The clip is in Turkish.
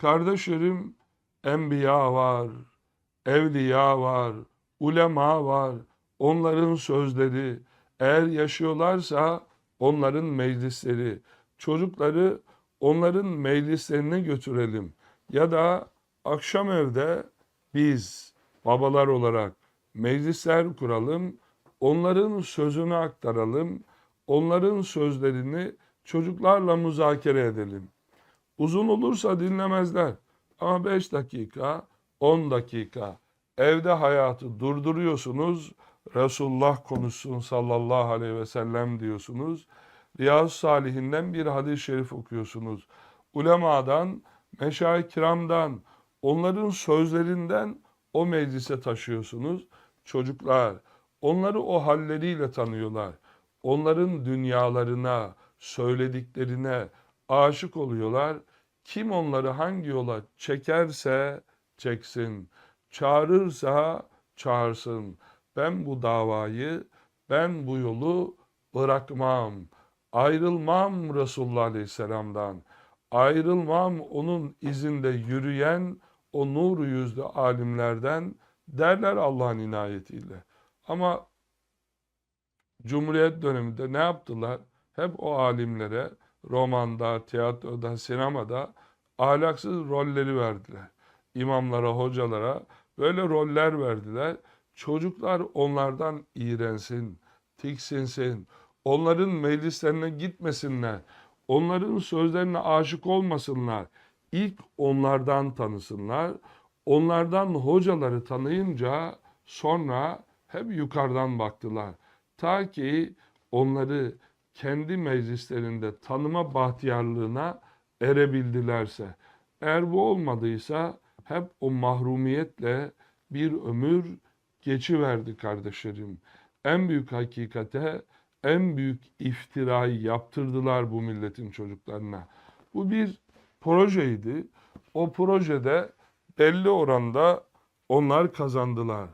Kardeşlerim, enbiya var, evliya var, ulema var. Onların sözleri, eğer yaşıyorlarsa onların meclisleri, çocukları onların meclislerine götürelim. Ya da akşam evde biz babalar olarak meclisler kuralım, onların sözünü aktaralım, onların sözlerini çocuklarla müzakere edelim. Uzun olursa dinlemezler. Ama 5 dakika, 10 dakika evde hayatı durduruyorsunuz. Resulullah konuşsun sallallahu aleyhi ve sellem diyorsunuz. Riyaz Salihinden bir hadis-i şerif okuyorsunuz. Ulemadan, meşayih kiramdan, onların sözlerinden o meclise taşıyorsunuz. Çocuklar, onları o halleriyle tanıyorlar. Onların dünyalarına, söylediklerine aşık oluyorlar. Kim onları hangi yola çekerse çeksin, çağırırsa çağırsın. Ben bu davayı, ben bu yolu bırakmam. Ayrılmam Resulullah Aleyhisselam'dan. Ayrılmam onun izinde yürüyen o nur yüzlü alimlerden derler Allah'ın inayetiyle. Ama Cumhuriyet döneminde ne yaptılar? Hep o alimlere romanda, tiyatroda, sinemada ahlaksız rolleri verdiler. İmamlara, hocalara böyle roller verdiler. Çocuklar onlardan iğrensin, tiksinsin. Onların meclislerine gitmesinler. Onların sözlerine aşık olmasınlar. İlk onlardan tanısınlar. Onlardan hocaları tanıyınca sonra hep yukarıdan baktılar. Ta ki onları kendi meclislerinde tanıma bahtiyarlığına erebildilerse. Eğer bu olmadıysa hep o mahrumiyetle bir ömür geçiverdi kardeşlerim. En büyük hakikate, en büyük iftirayı yaptırdılar bu milletin çocuklarına. Bu bir projeydi. O projede belli oranda onlar kazandılar.